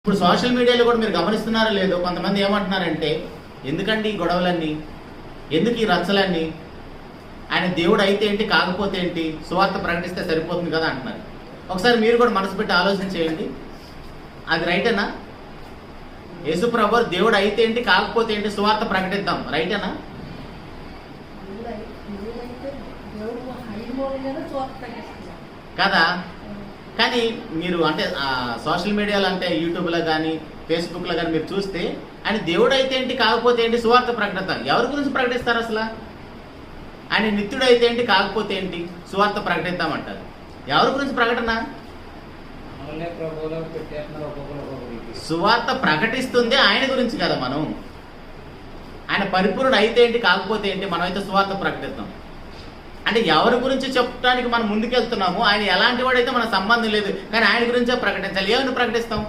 ఇప్పుడు సోషల్ మీడియాలో కూడా మీరు గమనిస్తున్నారో లేదో కొంతమంది ఏమంటున్నారంటే ఎందుకండి ఈ గొడవలన్నీ? ఎందుకు ఈ రచ్చలన్నీ? ఆయన దేవుడు అయితే ఏంటి కాకపోతే ఏంటి సువార్త ప్రకటిస్తే సరిపోతుంది కదా అంటున్నారు. ఒకసారి మీరు కూడా మనసు పెట్టి ఆలోచన చేయండి. అది రైటేనా? యేసుప్రభు దేవుడు అయితే ఏంటి కాకపోతే ఏంటి సువార్త ప్రకటిద్దాం. రైటేనా? కదా? కానీ మీరు అంటే సోషల్ మీడియాలో అంటే యూట్యూబ్లో కానీ ఫేస్బుక్లో కానీ మీరు చూస్తే ఆయన దేవుడు అయితే ఏంటి కాకపోతే ఏంటి సువార్త ప్రకటిస్తారు ఎవరి గురించి ప్రకటిస్తారు అసలు? ఆయన నిత్యుడు అయితే ఏంటి కాకపోతే ఏంటి సువార్త ప్రకటిద్దామంటారు. ఎవరి గురించి ప్రకటన? సువార్త ప్రకటిస్తుంది ఆయన గురించి కదా మనం. ఆయన పరిపూర్ణుడు అయితే ఏంటి కాకపోతే ఏంటి మనమైతే సువార్త ప్రకటిద్దాం. అంటే ఎవరి గురించి చెప్పడానికి మనం ముందుకెళ్తున్నాము ఆయన ఎలాంటి వాడైతే మన సంబంధం లేదు కానీ ఆయన గురించే ప్రకటించాలి. ఏమని ప్రకటిస్తాం?